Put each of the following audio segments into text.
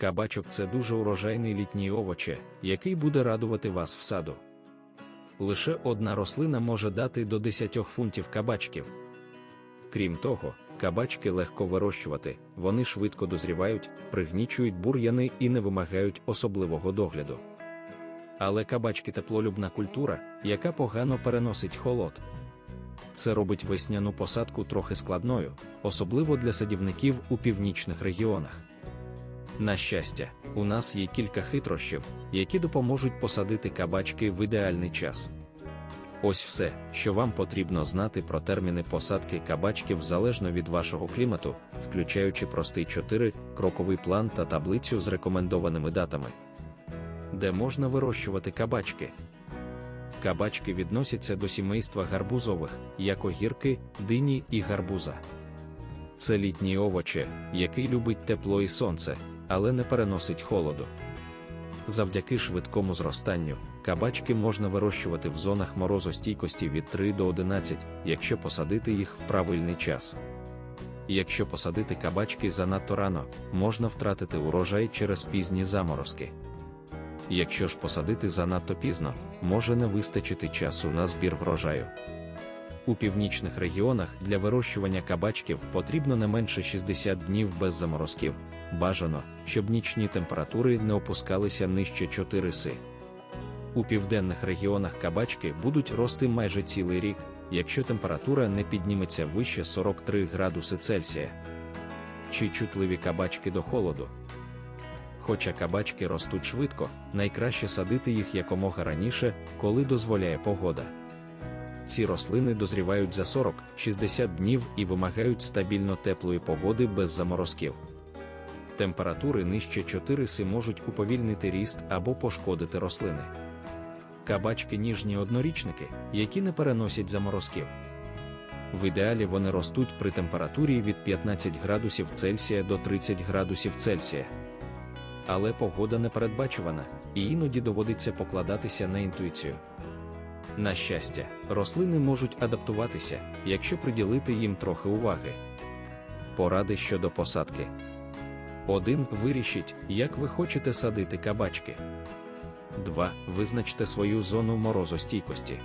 Кабачок це дуже урожайний літній овоче, який буде радувати вас в саду. Лише одна рослина може дати до 10 фунтів кабачків. Крім того, кабачки легко вирощувати, вони швидко дозрівають, пригнічують бур'яни і не вимагають особливого догляду. Але кабачки теплолюбна культура, яка погано переносить холод. Це робить весняну посадку трохи складною, особливо для садівників у північних регіонах. На щастя, у нас є кілька хитрощів, які допоможуть посадити кабачки в ідеальний час. Ось все, що вам потрібно знати про терміни посадки кабачків залежно від вашого клімату, включаючи простий 4-кроковий план та таблицю з рекомендованими датами. Де можна вирощувати кабачки? Кабачки відносяться до сімейства гарбузових, як огірки, дині і гарбуза. Це літній овоче, який любить тепло і сонце, але не переносить холоду. Завдяки швидкому зростанню, кабачки можна вирощувати в зонах морозостійкості від 3 до 11, якщо посадити їх в правильний час. Якщо посадити кабачки занадто рано, можна втратити урожай через пізні заморозки. Якщо ж посадити занадто пізно, може не вистачити часу на збір врожаю. У північних регіонах для вирощування кабачків потрібно не менше 60 днів без заморозків. Бажано, щоб нічні температури не опускалися нижче 4 си. У південних регіонах кабачки будуть рости майже цілий рік, якщо температура не підніметься вище 43 градуси Цельсія. Чи чутливі кабачки до холоду? Хоча кабачки ростуть швидко, найкраще садити їх якомога раніше, коли дозволяє погода. Ці рослини дозрівають за 40-60 днів і вимагають стабільно теплої погоди без заморозків. Температури нижче 4 си можуть уповільнити ріст або пошкодити рослини. Кабачки ніжні однорічники, які не переносять заморозків. В ідеалі вони ростуть при температурі від 15 градусів Цельсія до 30 градусів Цельсія. Але погода непередбачувана, і іноді доводиться покладатися на інтуїцію. На щастя, рослини можуть адаптуватися, якщо приділити їм трохи уваги. Поради щодо посадки. 1. Вирішіть, як ви хочете садити кабачки. 2. Визначте свою зону морозостійкості.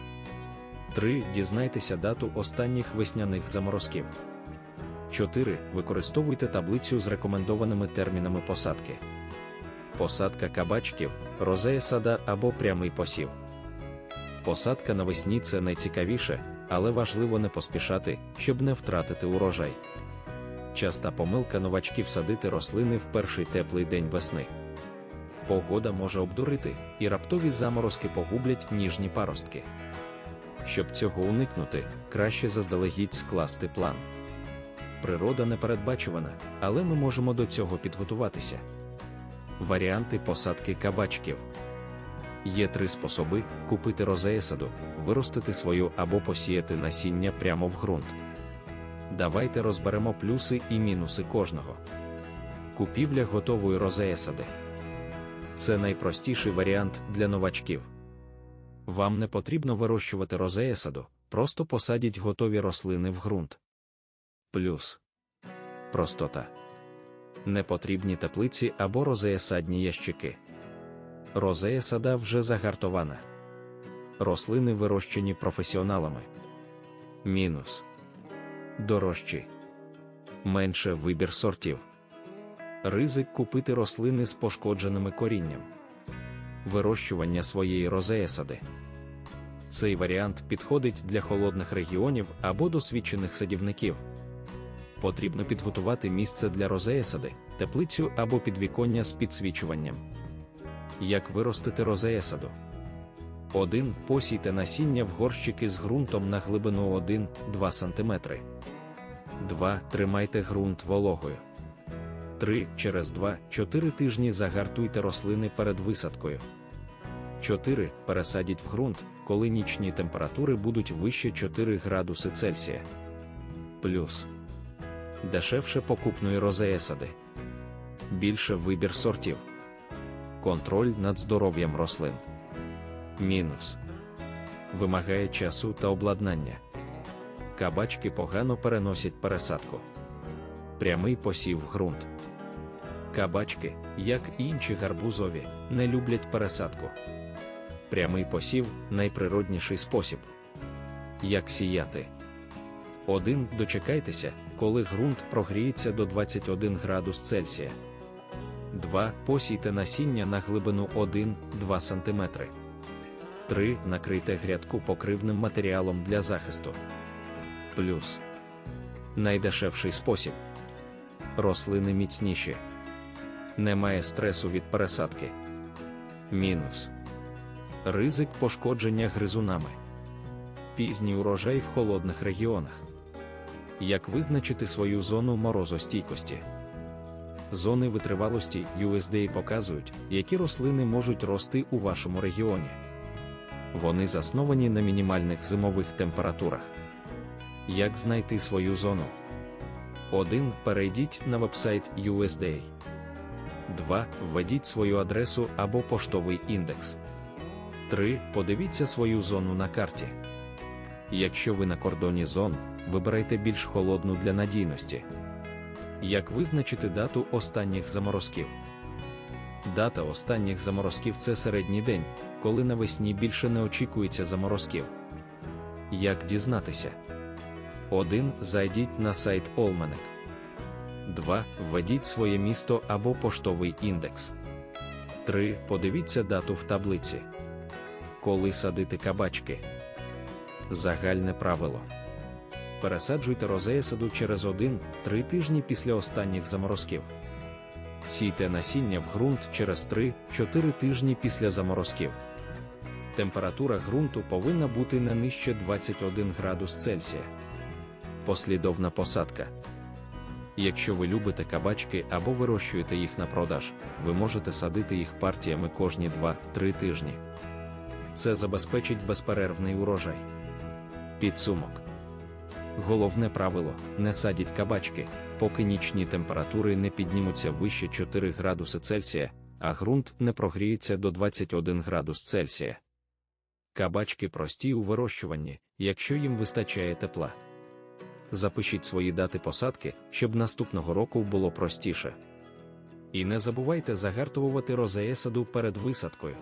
3. Дізнайтеся дату останніх весняних заморозків. 4. Використовуйте таблицю з рекомендованими термінами посадки. Посадка кабачків, розея сада або прямий посів. Посадка навесні це найцікавіше, але важливо не поспішати, щоб не втратити урожай. Часта помилка новачків садити рослини в перший теплий день весни. Погода може обдурити, і раптові заморозки погублять ніжні паростки. Щоб цього уникнути, краще заздалегідь скласти план. Природа непередбачувана, але ми можемо до цього підготуватися. Варіанти посадки кабачків. Є три способи: купити розеєсаду, виростити свою або посіяти насіння прямо в ґрунт. Давайте розберемо плюси і мінуси кожного. Купівля готової розеєсади. Це найпростіший варіант для новачків. Вам не потрібно вирощувати розеєсаду, просто посадіть готові рослини в ґрунт. Плюс простота. Непотрібні теплиці або розеєсадні ящики. Розея сада вже загартована. Рослини вирощені професіоналами. Мінус. Дорожчі. Менше вибір сортів. Ризик купити рослини з пошкодженими корінням. Вирощування своєї розеясади. Цей варіант підходить для холодних регіонів або досвідчених садівників. Потрібно підготувати місце для розеясади, теплицю або підвіконня з підсвічуванням. Як виростити розеясаду? 1. Посійте насіння в горщики з ґрунтом на глибину 1-2 см. 2. Тримайте ґрунт вологою. 3. Через 2-4 тижні загартуйте рослини перед висадкою. 4. Пересадіть в ґрунт, коли нічні температури будуть вище 4 градуси Цельсія. Плюс. Дешевше покупної розеясади. Більше вибір сортів. Контроль над здоров'ям рослин. Мінус. Вимагає часу та обладнання. Кабачки погано переносять пересадку. Прямий посів ґрунт. Кабачки, як і інші гарбузові, не люблять пересадку. Прямий посів найприродніший спосіб. Як сіяти? 1. Дочекайтеся, коли ґрунт прогріється до 21 градус Цельсія. 2. Посійте насіння на глибину 1-2 см. 3. Накрийте грядку покривним матеріалом для захисту. Плюс. Найдешевший спосіб. Рослини міцніші. Немає стресу від пересадки. Мінус. Ризик пошкодження гризунами. Пізній урожай в холодних регіонах. Як визначити свою зону морозостійкості? Зони витривалості USDA показують, які рослини можуть рости у вашому регіоні. Вони засновані на мінімальних зимових температурах. Як знайти свою зону? 1. Перейдіть на вебсайт USDA. 2. Введіть свою адресу або поштовий індекс. 3. Подивіться свою зону на карті. Якщо ви на кордоні зон, вибирайте більш холодну для надійності. Як визначити дату останніх заморозків? Дата останніх заморозків це середній день, коли навесні більше не очікується заморозків. Як дізнатися? 1. Зайдіть на сайт Олменек. 2. Введіть своє місто або поштовий індекс. 3. Подивіться дату в таблиці. Коли садити кабачки. Загальне правило. Пересаджуйте розея саду через 1-3 тижні після останніх заморозків. Сійте насіння в ґрунт через 3-4 тижні після заморозків. Температура ґрунту повинна бути не нижче 21 градус Цельсія. Послідовна посадка. Якщо ви любите кабачки або вирощуєте їх на продаж, ви можете садити їх партіями кожні 2-3 тижні. Це забезпечить безперервний урожай. Підсумок. Головне правило не садіть кабачки, поки нічні температури не піднімуться вище 4 градуси Цельсія, а ґрунт не прогріється до 21 градус Цельсія. Кабачки прості у вирощуванні, якщо їм вистачає тепла. Запишіть свої дати посадки, щоб наступного року було простіше. І не забувайте загартовувати розея саду перед висадкою.